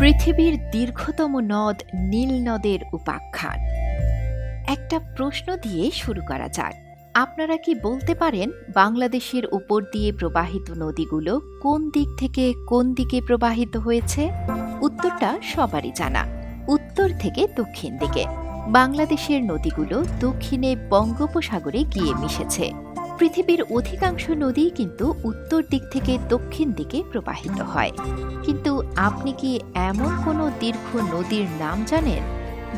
পৃথিবীর দীর্ঘতম নদ নীল নদের উপাখ্যান। একটা প্রশ্ন দিয়ে শুরু করা যাক। আপনারা কি বলতে পারেন বাংলাদেশের উপর দিয়ে প্রবাহিত নদীগুলো কোন দিক থেকে কোন দিকে প্রবাহিত হয়েছে? উত্তরটা সবারই জানা। উত্তর থেকে দক্ষিণ দিকে। বাংলাদেশের নদীগুলো দক্ষিণে বঙ্গোপসাগরে গিয়ে মিশেছে। পৃথিবীর অধিকাংশ নদী কিন্তু উত্তর দিক থেকে দক্ষিণ দিকে প্রবাহিত হয়। কিন্তু আপনি কি এমন কোনো দীর্ঘ নদীর নাম জানেন,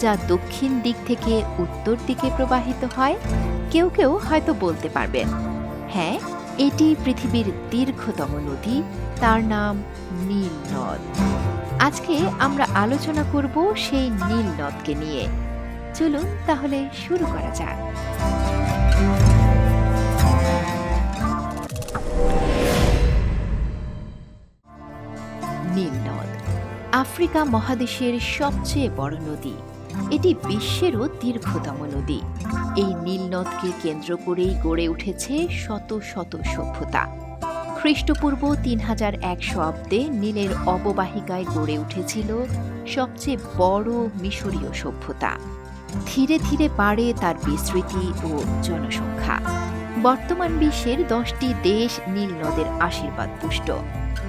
যা দক্ষিণ দিক থেকে উত্তর দিকে প্রবাহিত হয়? কেউ কেউ হয়তো বলতে পারবেন। হ্যাঁ এটি পৃথিবীর দীর্ঘতম নদী, তার নাম নীল নদ। আজকে আমরা আলোচনা করব সেই নীল নদকে নিয়ে। চলুন তাহলে শুরু করা যাক। আফ্রিকা মহাদেশের সবচেয়ে বড় নদী। এটি বিশ্বেরও দীর্ঘতম নদী। এই নীল নদকে কেন্দ্র করেই গড়ে উঠেছে শত শত সভ্যতা। খ্রিস্টপূর্ব তিন হাজার একশো অব্দে নীলের অববাহিকায় গড়ে উঠেছিল সবচেয়ে বড় মিশরীয় সভ্যতা। ধীরে ধীরে বাড়ে তার বিস্তৃতি ও জনসংখ্যা। বর্তমান বিশ্বের দশটি দেশ নীল নদের আশীর্বাদ পুষ্ট।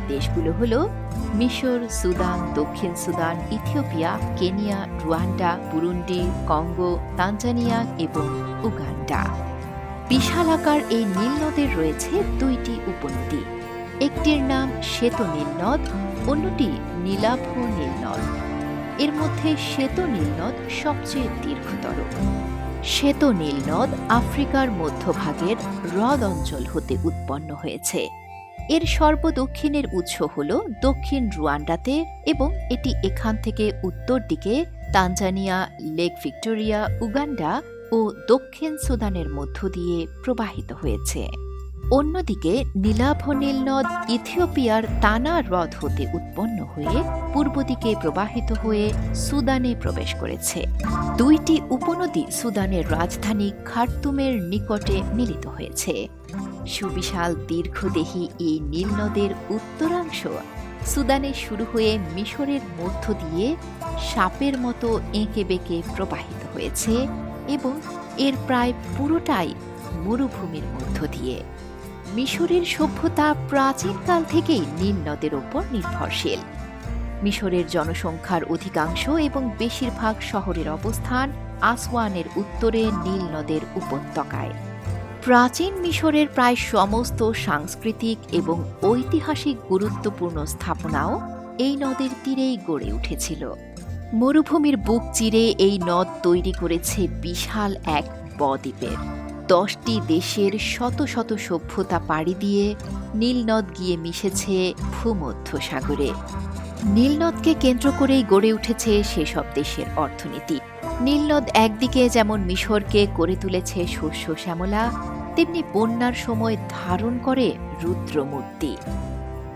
দেশগুলো হল মিশর, সুদান, দক্ষিণ Sudan, Ethiopia, Kenya, Rwanda, Burundi, Congo, Tanzania এবং উগান্ডা। বিশাল আকার এই নীল নদের রয়েছে দুইটি উপনদী। একটির নাম শ্বেত নীলনদ অন্যটি নীলাভ নীলনদ এর মধ্যে শ্বেত নীলনদ সবচেয়ে দীর্ঘতর। শ্বেত নীলনদ আফ্রিকার মধ্যভাগের হ্রদ অঞ্চল হতে উৎপন্ন হয়েছে। এর সর্বদক্ষিণের উৎস হল দক্ষিণ রুয়ান্ডাতে এবং এটি এখান থেকে উত্তর দিকে তানজানিয়া, লেক ভিক্টোরিয়া, উগান্ডা ও দক্ষিণ সুদানের মধ্য দিয়ে প্রবাহিত হয়েছে। অন্যদিকে নীলাভ নীলনদ ইথিওপিয়ার তানা হ্রদ হতে উৎপন্ন হয়ে পূর্ব দিকে প্রবাহিত হয়ে সুদানে প্রবেশ করেছে। দুইটি উপনদী সুদানের রাজধানী খার্তুমের নিকটে মিলিত হয়েছে। সুবিশাল দীর্ঘদেহী এই নীল নদের উত্তরাংশ সুদানে শুরু হয়ে মিশরের মধ্য দিয়ে সাপের মতো এঁকে বেঁকে প্রবাহিত হয়েছে এবং এর প্রায় পুরোটাই মরুভূমির মধ্য দিয়ে। মিশরের সভ্যতা প্রাচীনকাল থেকেই নীল নদের ওপর নির্ভরশীল। মিশরের জনসংখ্যার অধিকাংশ এবং বেশিরভাগ শহরের অবস্থান আসওয়ানের উত্তরে নীল নদের উপত্যকায়। প্রাচীন মিশরের প্রায় সমস্ত সাংস্কৃতিক এবং ঐতিহাসিক গুরুত্বপূর্ণ স্থাপনাও এই নদের তীরেই গড়ে উঠেছিল। মরুভূমির বুক চিরে এই নদ তৈরি করেছে বিশাল এক বদ্বীপের। দশটি দেশের শত শত সভ্যতা পাড়ি দিয়ে নীলনদ গিয়ে মিশেছে ভূমধ্য সাগরে নীলনদকে কেন্দ্র করেই গড়ে উঠেছে সেসব দেশের অর্থনীতি। নীলনদ একদিকে যেমন মিশরকে করে তুলেছে শস্য শ্যামলা, তেমনি বন্যার সময় ধারণ করে রুদ্রমূর্তি।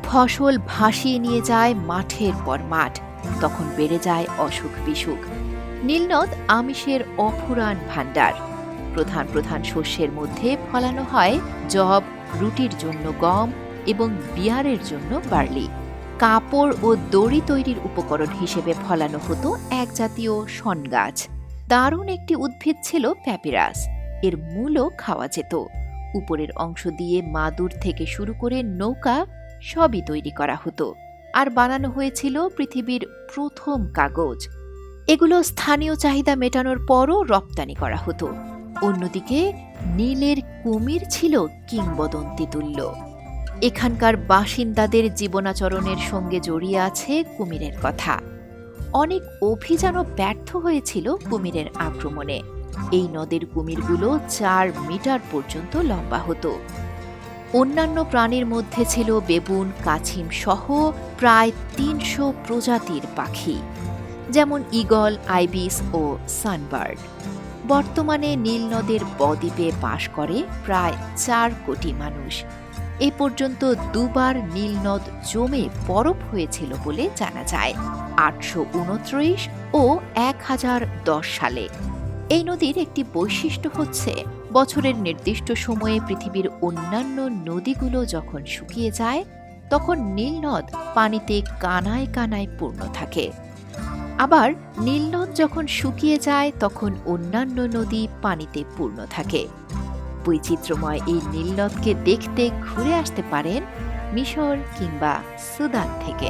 ফসল ভাসিয়ে নিয়ে যায় মাঠের পর মাঠ, তখন বেড়ে যায় অসুখ বিসুখ নীলনদ আমিষের অফুরান ভাণ্ডার। প্রধান প্রধান শস্যের মধ্যে ফলানো হয় জব রুটির জন্য গম এবং বিয়ারের জন্য বার্লি। কাপড় ও দড়ি তৈরির উপকরণ হিসেবে ফলানো হতো এক জাতীয় শন গাছ দারুণ একটি উদ্ভিদ ছিল প্যাপিরাস। এর মূলও খাওয়া যেত। উপরের অংশ দিয়ে মাদুর থেকে শুরু করে নৌকা সবই তৈরি করা হতো। আর বানানো হয়েছিল পৃথিবীর প্রথম কাগজ। এগুলো স্থানীয় চাহিদা মেটানোর পরও রপ্তানি করা হতো। অন্যদিকে নীলের কুমির ছিল কিংবদন্তি তুল্য এখানকার বাসিন্দাদের জীবনাচরণের সঙ্গে জড়িয়ে আছে কুমিরের কথা। অনেক অভিযানও ব্যর্থ হয়েছিল কুমিরের আক্রমণে। এই নদের কুমিরগুলো চার মিটার পর্যন্ত লম্বা হতো। অন্যান্য প্রাণীর মধ্যে ছিল বেবুন, কাছিম সহ প্রায় তিনশো প্রজাতির পাখি, যেমন ইগল, আইবিস ও সানবার্ড বর্তমানে নীল নদের বদ্বীপে বাস করে প্রায় চার কোটি মানুষ। এ পর্যন্ত দুবার নীল নদ জমে বরফ হয়েছিল বলে জানা যায়। আটশো উনত্রিশ ও এক হাজার দশ সালে। এই নদীর একটি বৈশিষ্ট্য হচ্ছে, বছরের নির্দিষ্ট সময়ে পৃথিবীর অন্যান্য নদীগুলো যখন শুকিয়ে যায়, তখন নীলনদ পানিতে কানায় কানায় পূর্ণ থাকে। আবার নীলনদ যখন শুকিয়ে যায়, তখন অন্যান্য নদী পানিতে পূর্ণ থাকে। বৈচিত্র্যময় এই নীলনদকে দেখতে ঘুরে আসতে পারেন মিশর কিংবা সুদান থেকে।